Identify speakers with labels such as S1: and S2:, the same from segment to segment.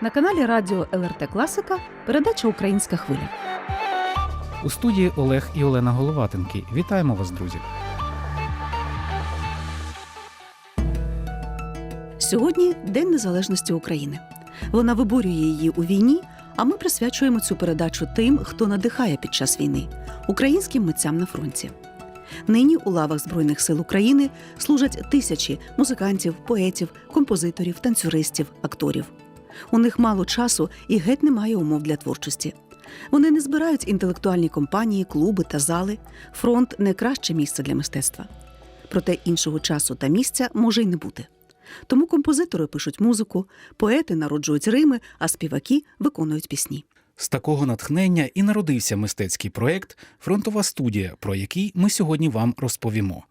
S1: На каналі Радіо ЛРТ Класика передача Українська хвиля.
S2: У студії Олег і Олена Головатенки. Вітаємо вас, друзі.
S1: Сьогодні День Незалежності України. Вона виборює її у війні. А ми присвячуємо цю передачу тим, хто надихає під час війни українським митцям на фронті. Нині у лавах Збройних сил України служать тисячі музикантів, поетів, композиторів, танцюристів, акторів. У них мало часу і геть немає умов для творчості. Вони не збирають інтелектуальні компанії, клуби та зали. Фронт не краще місце для мистецтва. Проте іншого часу та місця може й не бути. Тому композитори пишуть музику, поети народжують рими, а співаки виконують пісні.
S2: З такого натхнення і народився мистецький проєкт Фронтова студія, про який ми сьогодні вам розповімо.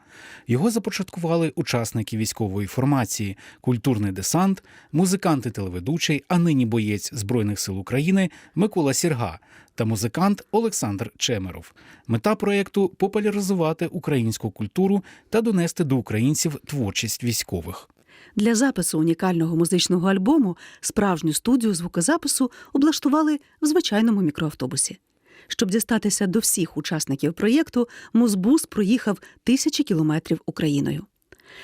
S2: Його започаткували учасники військової формації, культурний десант, музикант і телеведучий, а нині боєць Збройних сил України Микола Сірга та музикант Олександр Чемеров. Мета проєкту популяризувати українську культуру та донести до українців творчість військових.
S1: Для запису унікального музичного альбому справжню студію звукозапису облаштували в звичайному мікроавтобусі. Щоб дістатися до всіх учасників проєкту, Музбус проїхав тисячі кілометрів Україною.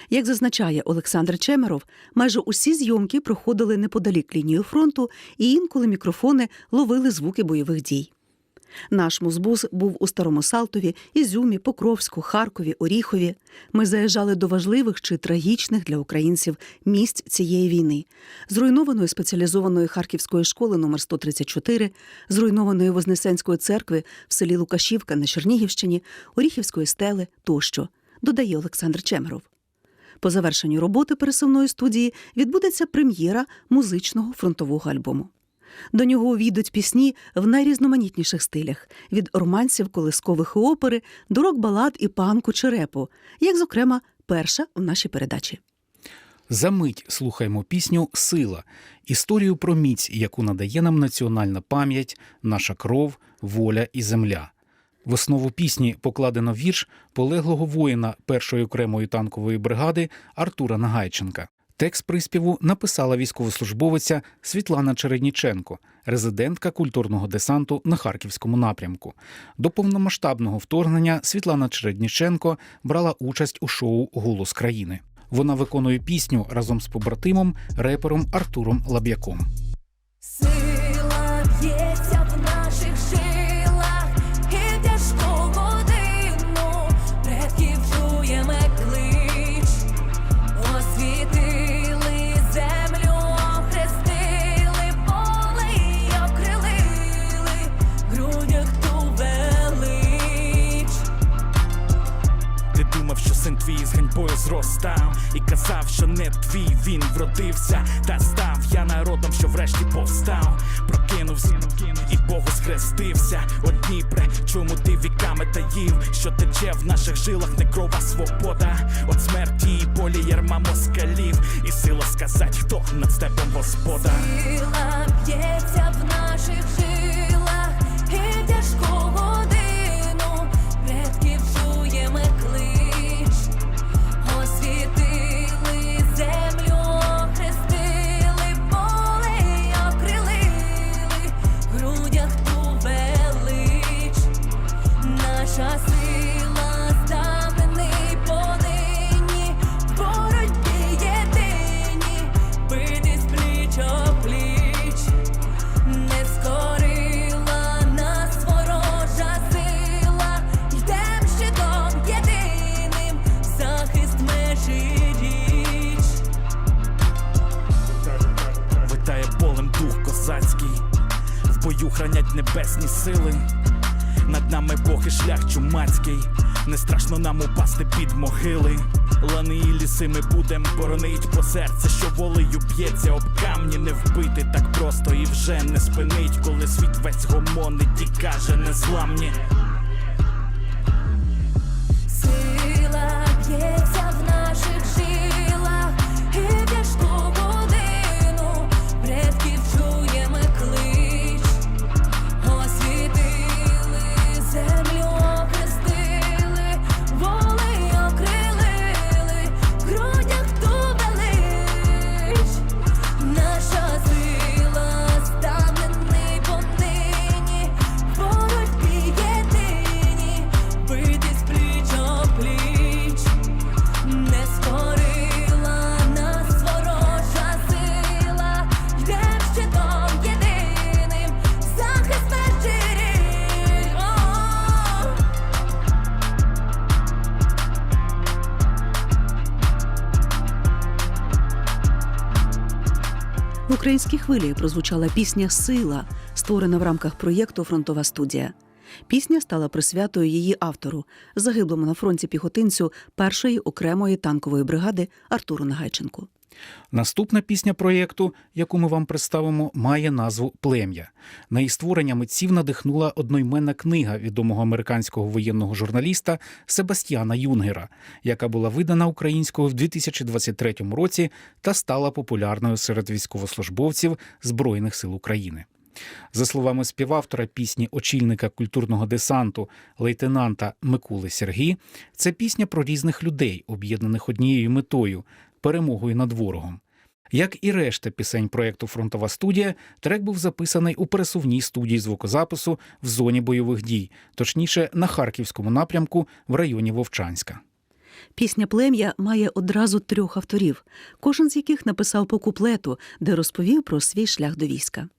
S1: Як зазначає Олександр Чемеров, майже усі зйомки проходили неподалік лінії фронту, і інколи мікрофони ловили звуки бойових дій. Наш музбус був у Старому Салтові, Ізюмі, Покровську, Харкові, Оріхові. Ми заїжджали до важливих чи трагічних для українців місць цієї війни, зруйнованої спеціалізованої харківської школи номер 134, зруйнованої Вознесенської церкви в селі Лукашівка на Чернігівщині, Оріхівської стели тощо, додає Олександр Чемеров. По завершенню роботи пересувної студії відбудеться прем'єра музичного фронтового альбому. До нього увійдуть пісні в найрізноманітніших стилях від романсів, колискових і опери до рок-балад і панку чи репу, як, зокрема, перша в нашій передачі.
S2: За мить слухаємо пісню Сила, історію про міць, яку надає нам національна пам'ять, наша кров, воля і земля. В основу пісні покладено вірш полеглого воїна першої окремої танкової бригади Артура Нагайченка. Текст приспіву написала військовослужбовиця Світлана Чередніченко, резидентка культурного десанту на харківському напрямку. До повномасштабного вторгнення Світлана Чередніченко брала участь у шоу Голос країни. Вона виконує пісню разом з побратимом, репером Артуром Лаб'яком.
S3: Сила б'ється
S4: ганьбою зростав І казав, що не твій він вродився Та став. Я народом, що врешті повстав Прокинувся і Богу схрестився. О Дніпре, чому ти віками таїв? Що тече в наших жилах не кров, а свобода. От смерті і болі ярма москалів. І сила сказать, хто над степом господа
S3: Сила б'ється в наших жилах,
S4: Лани ми будем боронить, бо серце, що волею б'ється об камні, не вбити так просто і вже не спинить, коли світ весь гомонить і каже незламні.
S3: В
S1: українській хвилі прозвучала пісня Сила, створена в рамках проєкту Фронтова студія. Пісня стала присвятою її автору, загиблому на фронті піхотинцю першої окремої танкової бригади Артуру Нагайченку.
S2: Наступна пісня проєкту, яку ми вам представимо, має назву Плем'я. На її створення митців надихнула одноіменна книга відомого американського воєнного журналіста Себастьяна Юнгера, яка була видана українською в 2023 році та стала популярною серед військовослужбовців Збройних сил України. За словами співавтора пісні очільника культурного десанту лейтенанта Миколи Сергій, це пісня про різних людей, об'єднаних однією метою перемогою над ворогом. Як і решта пісень проєкту Фронтова студія, трек був записаний у пересувній студії звукозапису в зоні бойових дій, точніше на харківському напрямку в районі Вовчанська.
S1: Пісня Плем'я має одразу трьох авторів, кожен з яких написав по куплету, де розповів про свій шлях до війська.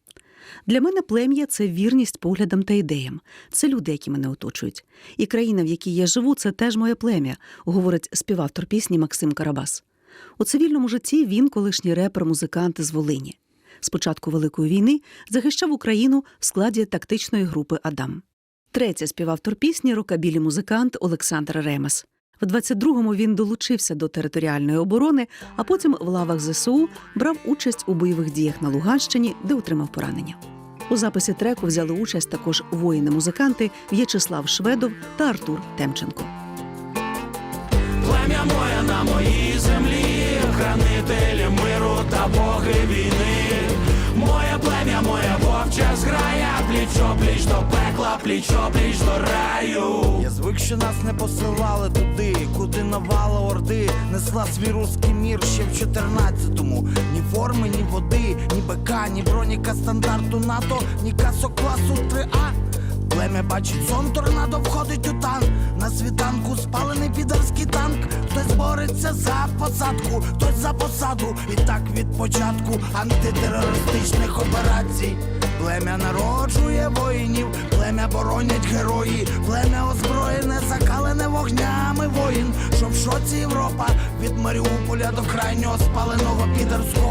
S1: Для мене плем'я це вірність поглядам та ідеям. Це люди, які мене оточують. І країна, в якій я живу, це теж моє плем'я, говорить співавтор пісні Максим Карабас. У цивільному житті він колишній репер, музикант з Волині. З початку Великої війни захищав Україну в складі тактичної групи Адам. Третє співавтор пісні рокабілі музикант Олександр Ремес. В 22-му він долучився до територіальної оборони, а потім в лавах ЗСУ брав участь у бойових діях на Луганщині, де отримав поранення. У записі треку взяли участь також воїни-музиканти В'ячеслав Шведов та Артур Темченко.
S4: Плем'я моє на моїй землі, хранителі миру та боги війни. Моє плем'я, моя вовча зграя, пліч пліч до пекла, пліч пліч до раю.
S5: Я звик, що нас не посилали туди, куди навала орди, несла свій руський мір ще в 14-му. Ні форми, ні води, ні БК, ні броніка стандарту НАТО, ні касо класу 3А. Плем'я бачить сон, торнадо входить у танк. На світанку спалений підарський танк. Хтось бореться за посадку, хтось за посаду. І так від початку антитерористичних операцій. Плем'я народжує воїнів, плем'я боронять герої, плем'я озброєне, закалене вогнями воїн, що в шоці Європа від Маріуполя до крайнього спаленого підерського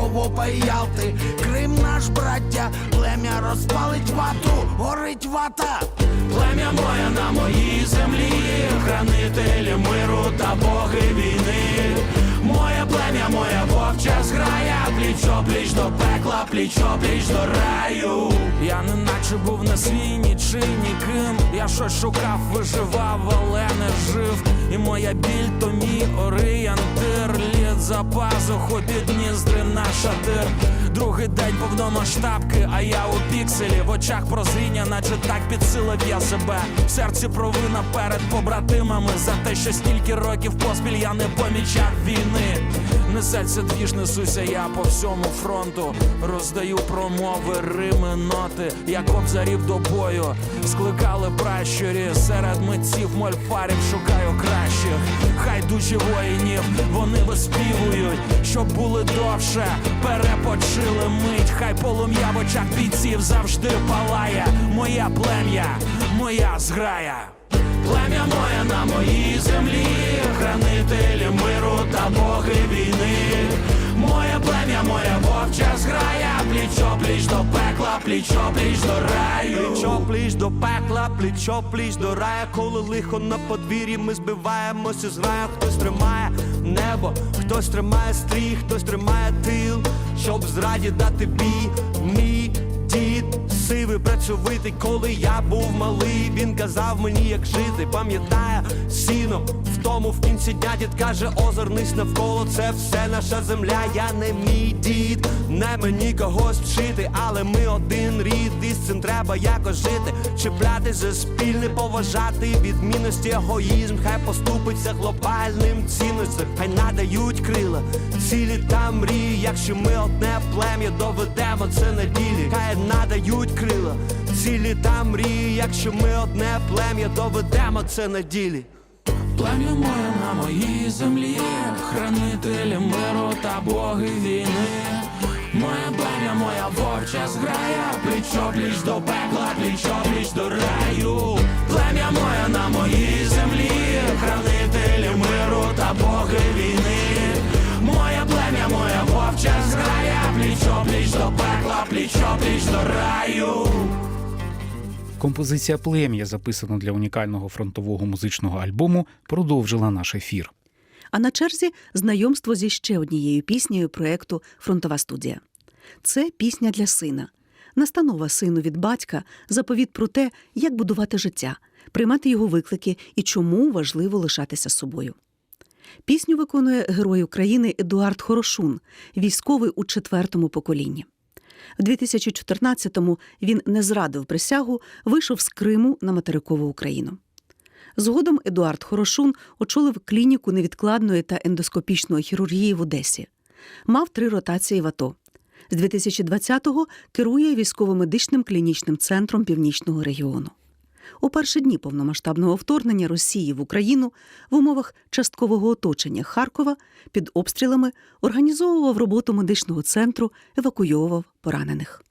S5: Ялти. Крим наш браття, плем'я розпалить вату, горить вата.
S4: Плем'я моє на моїй землі, хранителі миру та боги війни. Моє плем'я, моя вовча зграя, плічо пліч до пекла, пліч пліч до раю. Я не наче був на свій нічий ніким. Я щось шукав, виживав, але не жив. І моя біль то мій орієнтир. За пазуху під ніздри на. Другий день повномасштабки, а я у пікселі в очах прозріння, наче так підсилив я себе. В серці провина перед побратимами за те, що стільки років поспіль я не помічав війни. Несеться двіж, несуся я по всьому фронту. Роздаю промови, рими, ноти, як обзарів до бою. Скликали пращурі серед митців, мольфарів шукаю кращих. Хай душі воїнів, вони виспівують, щоб були довше, перепочили мить. Хай полум'я в очах бійців завжди палає. Моя плем'я, моя зграя. Плем'я моє на моїй землі, хранителі миру та боги війни. Моє плем'я, моя вовча зграя, пліч пліч до пекла, пліч пліч до раю.
S6: Плечо пліч до пекла, плечо пліч до рая, коли лихо на подвір'ї, ми збиваємося з раю, хтось тримає небо, хтось тримає стрій, хтось тримає тил, щоб зраді дати бій. Мій дід сивий працьовитий, коли я був малий, він казав мені, як жити, пам'ятає сіно. В тому в кінці дня дід каже, озирнись навколо, це все наша земля. Я не мій дід, не мені когось вчити, але ми один рід, і з цим треба якось жити. Чіплятись за спільне, поважати відмінності, егоїзм, хай поступиться глобальним цінностям, хай надають крила, цілі та мрії. Якщо ми одне плем'я доведемо це на ділі, хай надають крила, цілі та мрії. Якщо ми одне плем'я доведемо це на ділі.
S4: Плем'я моє на моїй землі, хранителі миру та боги війни. Моє плем'я, моя вовча зграя, пліч пліч до пекла, пліч пліч до раю. Плем'я моє на моїй землі, хранителі миру та боги війни. Моє плем'я, моя пліч до пекла, пліч пліч до раю.
S2: Композиція Плем'я, записана для унікального фронтового музичного альбому, продовжила наш ефір.
S1: А на черзі знайомство зі ще однією піснею проекту Фронтова студія. Це пісня для сина, настанова сину від батька, заповіт про те, як будувати життя, приймати його виклики і чому важливо лишатися собою. Пісню виконує герой України Едуард Хорошун, військовий у четвертому поколінні. В 2014-му він не зрадив присягу, вийшов з Криму на материкову Україну. Згодом Едуард Хорошун очолив клініку невідкладної та ендоскопічної хірургії в Одесі. Мав три ротації в АТО. З 2020-го керує військово-медичним клінічним центром північного регіону. У перші дні повномасштабного вторгнення Росії в Україну в умовах часткового оточення Харкова під обстрілами організовував роботу медичного центру, евакуйовував поранених.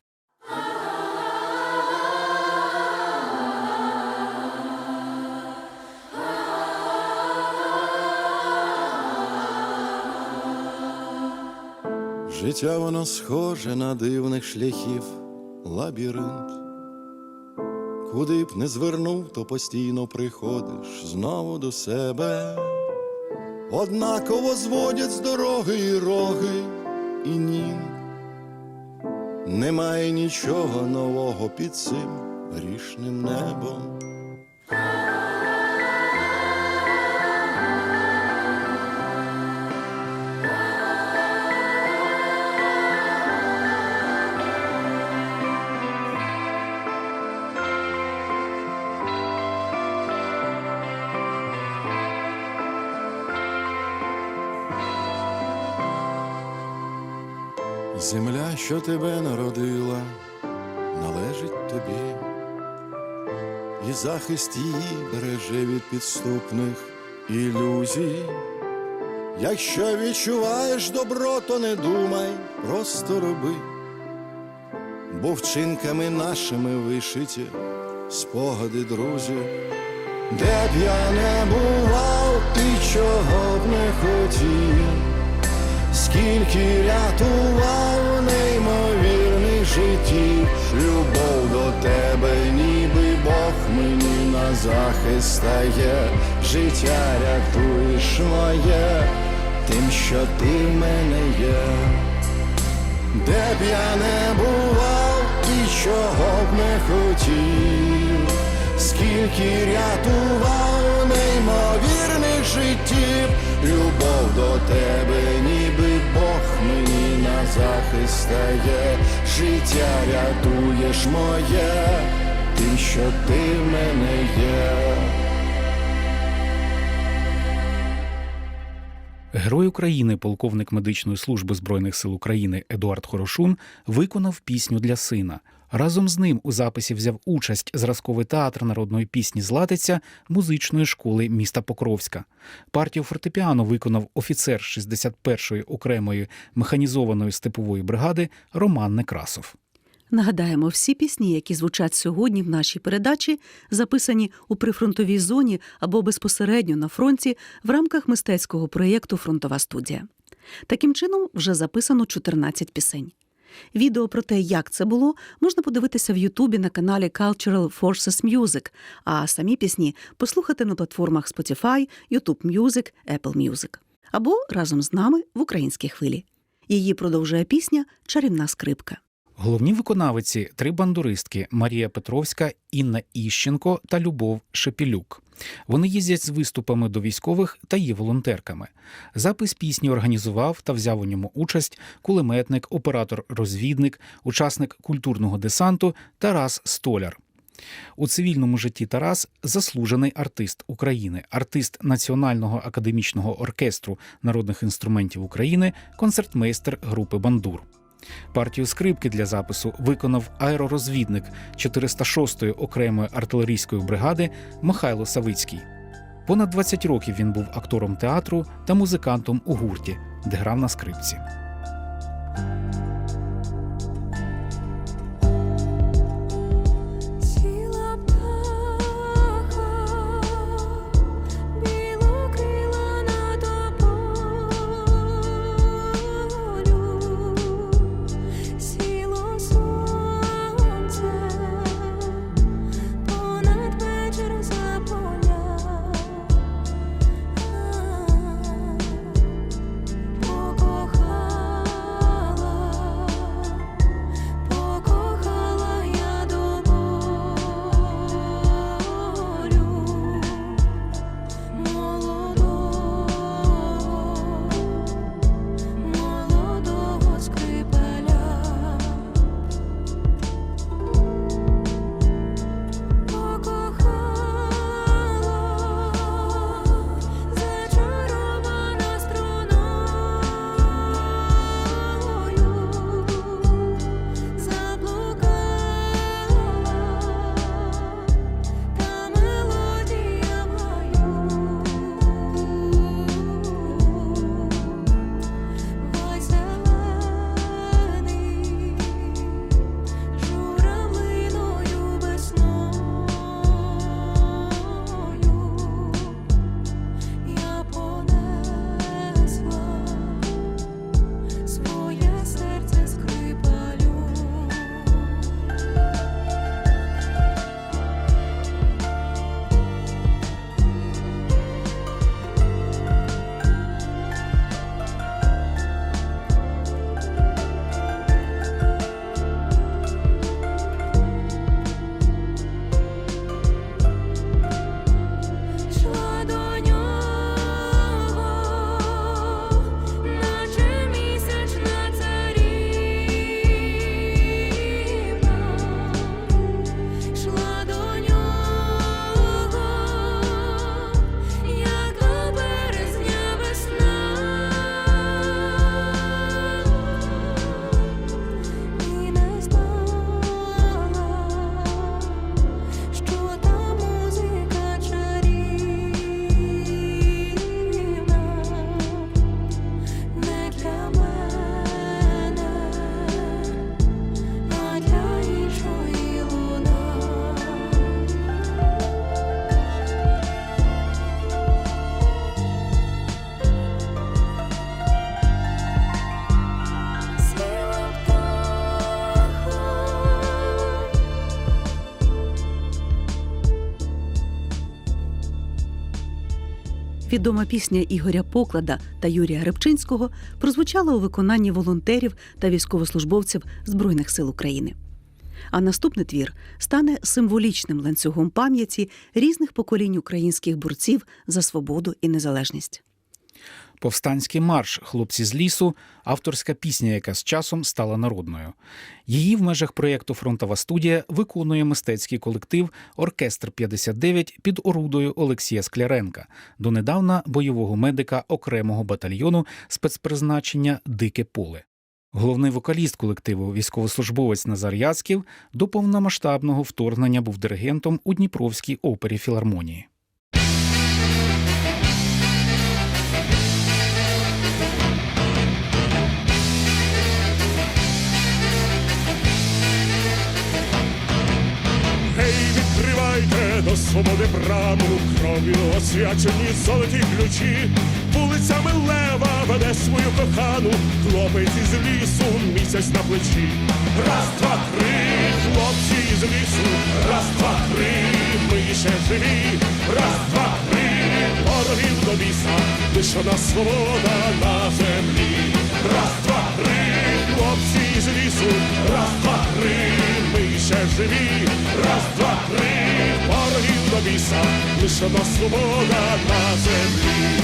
S7: Життя воно схоже на дивних шляхів лабіринт. Куди б не звернув, то постійно приходиш знову до себе. Однаково зводять з дороги і роги, і ні. Немає нічого нового під цим грішним небом. Земля, що тебе народила, належить тобі, і захист її береже від підступних ілюзій. Якщо відчуваєш добро, то не думай, просто роби, бо вчинками нашими вишиті спогади друзів, де б я не бував і чого б не хотів скільки рятував неймовірних життів, любов до тебе, ніби Бог мені на захист стає, життя рятуєш моє, тим, що ти в мене є, де б я не бував і чого б не хотів, скільки рятував неймовірних життів, любов до тебе, Бог мені на захист стає, життя рятуєш моє, ти, що ти в мене є.
S2: Герой України, полковник медичної служби Збройних сил України Едуард Хорошун виконав пісню для сина. Разом з ним у записі взяв участь зразковий театр народної пісні Златиця музичної школи міста Покровська. Партію фортепіано виконав офіцер 61-ї окремої механізованої степової бригади Роман Некрасов.
S1: Нагадаємо, всі пісні, які звучать сьогодні в нашій передачі, записані у прифронтовій зоні або безпосередньо на фронті в рамках мистецького проєкту Фронтова студія. Таким чином, вже записано 14 пісень. Відео про те, як це було, можна подивитися в Ютубі на каналі Cultural Forces Music, а самі пісні послухати на платформах Spotify, YouTube Music, Apple Music. Або разом з нами в українській хвилі. Її продовжує пісня Чарівна скрипка.
S2: Головні виконавиці три бандуристки Марія Петровська, Інна Іщенко та Любов Шепілюк. Вони їздять з виступами до військових та є волонтерками. Запис пісні організував та взяв у ньому участь кулеметник, оператор-розвідник, учасник культурного десанту Тарас Столяр. У цивільному житті Тарас заслужений артист України, артист Національного академічного оркестру народних інструментів України, концертмейстер групи Бандур. Партію скрипки для запису виконав аеророзвідник 406-ї окремої артилерійської бригади Михайло Савицький. Понад 20 років він був актором театру та музикантом у гурті, де грав на скрипці.
S1: Відома пісня Ігоря Поклада та Юрія Рибчинського прозвучала у виконанні волонтерів та військовослужбовців Збройних сил України. А наступний твір стане символічним ланцюгом пам'яті різних поколінь українських борців за свободу і незалежність.
S2: Повстанський марш Хлопці з лісу авторська пісня, яка з часом стала народною. Її в межах проєкту Фронтова студія виконує мистецький колектив Оркестр 59 під орудою Олексія Скляренка, донедавна бойового медика окремого батальйону спецпризначення Дике поле. Головний вокаліст колективу, військовослужбовець Назар Яцьків, до повномасштабного вторгнення був диригентом у Дніпровській опері філармонії.
S8: Відкривайте до свободи браму, кров'ю освячені золоті ключі, вулицями лева веде свою кохану, хлопець із лісу, місяць на плечі. Раз, два, три, хлопці із лісу, раз, два, три, ми ще живі, раз, два, три, ворогів до біса, лише одна свобода на землі. Раз, два, три, хлопці із лісу, раз, два, три, ми ще живі, раз, два, три, ворогів до біса, лише одна свобода на землі.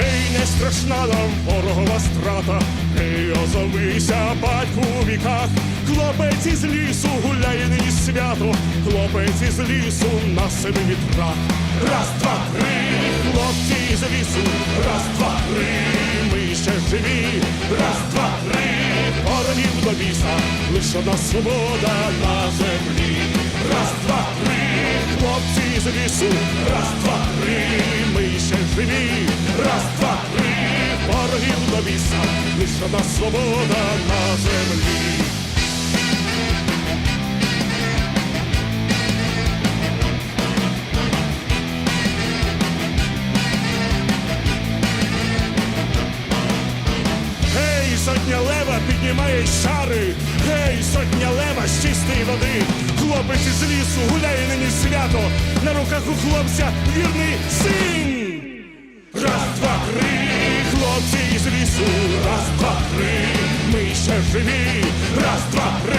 S8: Ей, не страшна нам ворогова страта, Ей, озовися, батьку у віках, хлопець із лісу гуляє нині свято, хлопець із лісу на себе вітрах. Раз, два, три, хлопці із лісу, раз, два, три, ми ще живі, раз, два, три, ворогів до біса, лише одна свобода на землі. Раз, два, три, хлопці з лісу, раз, два, три, ми ще живі, раз, два, три, ворогів до біса, лише одна свобода на землі. Сотня лева піднімає шари, гей, сотня лева з чистої води. Хлопець із лісу гуляє нині свято, на руках у хлопця вірний син. Раз, два, три, хлопці із лісу, раз, два, три, ми ще живі, раз, два, три,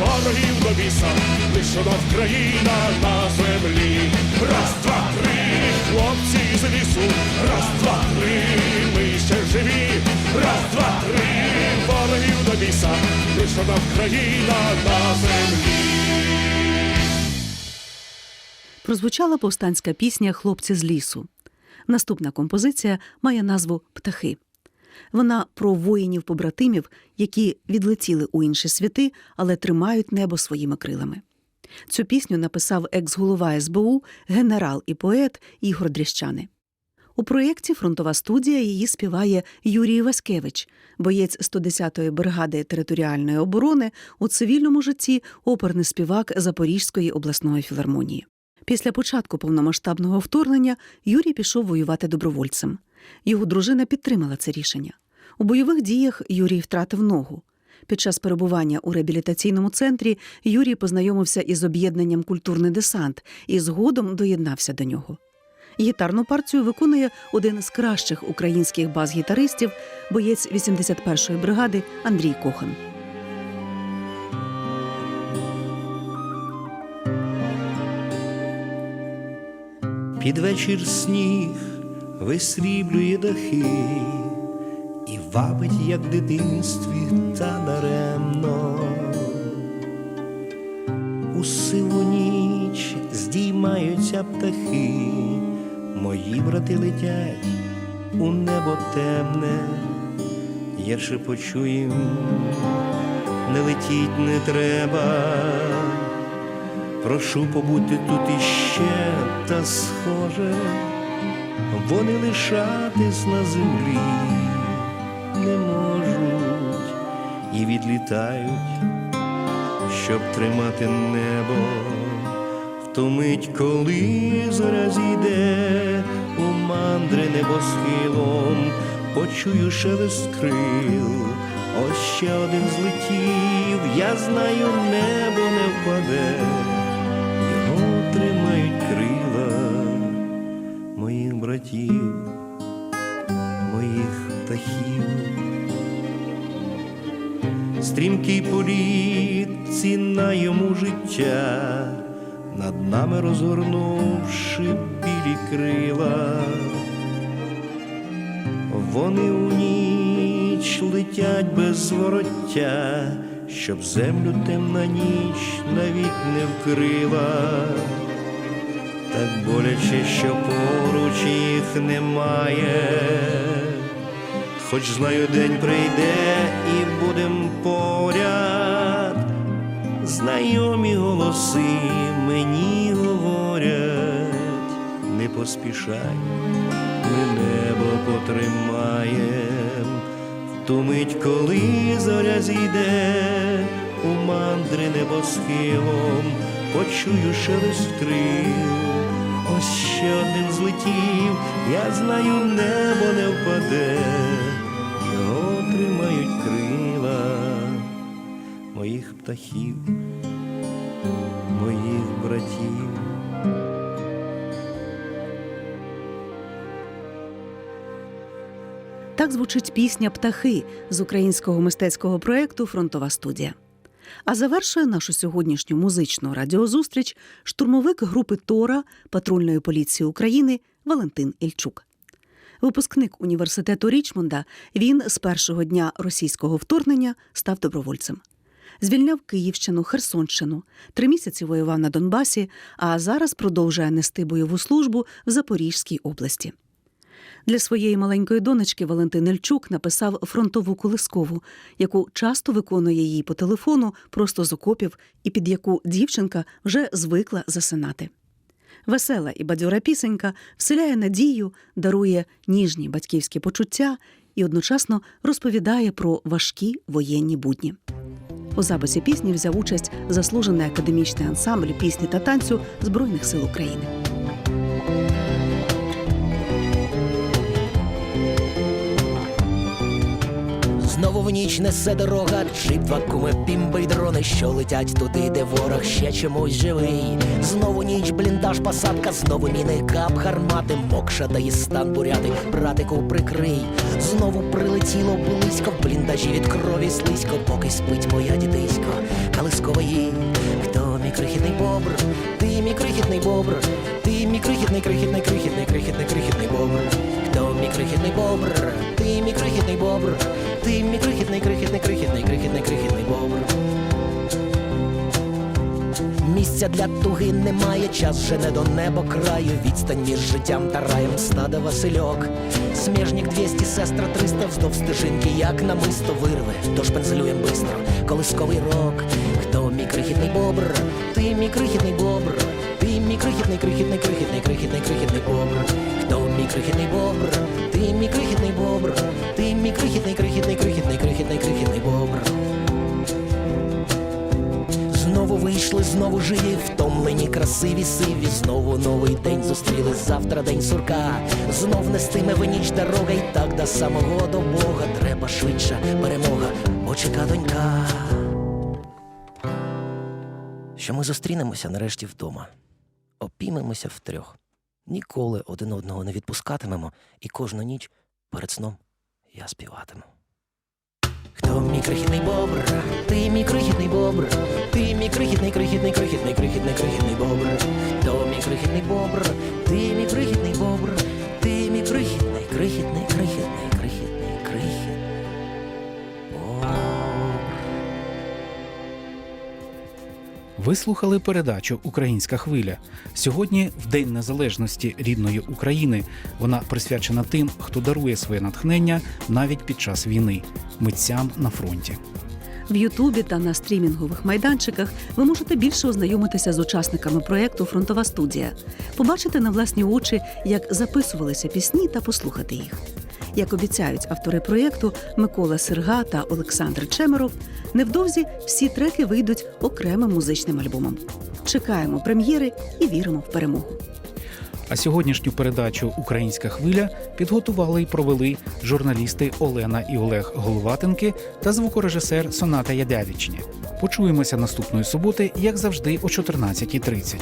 S8: ворогів до біса, лише одна країна на землі. Раз, два, три, хлопці із лісу, раз, два, три, ми ще живі, раз, два, три, ворогів до біса, лише одна країна на землі.
S1: Прозвучала повстанська пісня Хлопці з лісу. Наступна композиція має назву Птахи. Вона про воїнів-побратимів, які відлетіли у інші світи, але тримають небо своїми крилами. Цю пісню написав екс-голова СБУ, генерал і поет Ігор Дріщани. У проєкті Фронтова студія її співає Юрій Васькевич, боєць 110-ї бригади територіальної оборони у цивільному житті оперний співак Запорізької обласної філармонії. Після початку повномасштабного вторгнення Юрій пішов воювати добровольцем. Його дружина підтримала це рішення. У бойових діях Юрій втратив ногу. Під час перебування у реабілітаційному центрі Юрій познайомився із об'єднанням Культурний десант і згодом доєднався до нього. Гітарну партію виконує один з кращих українських бас-гітаристів, боєць 81-ї бригади Андрій Кохан.
S9: Під вечір сніг висріблює дахи і вабить, як в дитинстві, та даремно. У сиву ніч здіймаються птахи, мої брати летять у небо темне, я шепочу їм, не летіть не треба. Прошу побути тут іще, та схоже, вони лишатись на землі не можуть і відлітають, щоб тримати небо в ту мить, коли зоря зійде у мандри небосхилом, почую шелест крил. Ось ще один злетів, я знаю, небо не впаде, крила моїх братів, моїх птахів. Стрімкий політ, ціна йому життя, над нами розгорнувши білі крила. Вони у ніч летять без звороття, щоб землю темна ніч навік не вкрила. Так боляче, що поруч їх немає, хоч знаю, день прийде і будем поряд. Знайомі голоси мені говорять, не поспішай ми небо потримаєм, в ту мить, коли зоря зійде, у мандри небосхилом почую шелест крил. Ще один злетів, я знаю, небо не впаде, його тримають крила моїх птахів, моїх братів.
S1: Так звучить пісня Птахи з українського мистецького проєкту Фронтова студія. А завершує нашу сьогоднішню музичну радіозустріч штурмовик групи Тора патрульної поліції України Валентин Ільчук. Випускник університету Річмонда, він з першого дня російського вторгнення став добровольцем. Звільняв Київщину, Херсонщину, три місяці воював на Донбасі, а зараз продовжує нести бойову службу в Запорізькій області. Для своєї маленької донечки Валентин Ільчук написав фронтову колискову, яку часто виконує їй по телефону просто з окопів, і під яку дівчинка вже звикла засинати. Весела і бадьора пісенька вселяє надію, дарує ніжні батьківські почуття і одночасно розповідає про важкі воєнні будні. У записі пісні взяв участь заслужений академічний ансамбль пісні та танцю Збройних сил України.
S10: Знову в ніч несе дорога, джип, два куми, пімби й дрони, що летять туди, де ворог ще чомусь живий. Знову ніч, бліндаж, посадка, знову міни, кап, гармати, мокша дає стан буряти, братику прикрий. Знову прилетіло близько, в бліндажі від крові слизько, поки спить моя дітисько, калискової. Хто мій крихітний бобр? Ти мій крихітний бобр, ти мій крихітний, крихітний, крихітний, крихітний, крихітний бобр. Хто мій крихітний бобр? Ти мій крихітний бобр, ти мій крихітний, крихітний, крихітний, крихітний, крихітний бобр. Місця для туги немає, час жене до неба краю, відстань між життям та раєм стада Васильок. Смежник 200, сестра 300, вздов стежинки, як намисто вирве, тож пензелюєм бистро, колисковий рок. Хто мій крихітний бобр? Ти мій крихітний бобр, ти мій крихітний, крихітний, крихітний, крихітний, крихітний бобр. Хто мій крихітний бобр? Ти мій крихітний бобр, ти мій крихітний, крихітний, крихітний, крихітний, крихітний бобр. Знову вийшли, знову живі, втомлені, красиві, сиві. Знову новий день зустріли, завтра день сурка. Знов нестиме в ніч дорога, і так до самого до Бога. Треба швидша перемога, бо чека донька. Що ми зустрінемося нарешті вдома, обіймемося втрьох. Ніколи один одного не відпускатимемо, і кожну ніч перед сном я співатиму. Хто мій крихітний бобр? Ти мій крихітний бобр, ти мій крихітний, крихітний, крихітний, крихітний, крихітний бобр. Хто мій крихітний бобр? Ти мій крихітний бобр, ти мій крихітний, крихітний, крихітний, крихітний.
S2: Ви слухали передачу Українська хвиля. Сьогодні, в День Незалежності рідної України, вона присвячена тим, хто дарує своє натхнення навіть під час війни, митцям на фронті.
S1: В Ютубі та на стрімінгових майданчиках ви можете більше ознайомитися з учасниками проєкту Фронтова студія, побачити на власні очі, як записувалися пісні та послухати їх. Як обіцяють автори проєкту Микола Серга та Олександр Чемеров, невдовзі всі треки вийдуть окремим музичним альбомом. Чекаємо прем'єри і віримо в перемогу.
S2: А сьогоднішню передачу Українська хвиля підготували і провели журналісти Олена і Олег Головатенки та звукорежисер Соната Ядявічні. Почуємося наступної суботи, як завжди, о 14.30.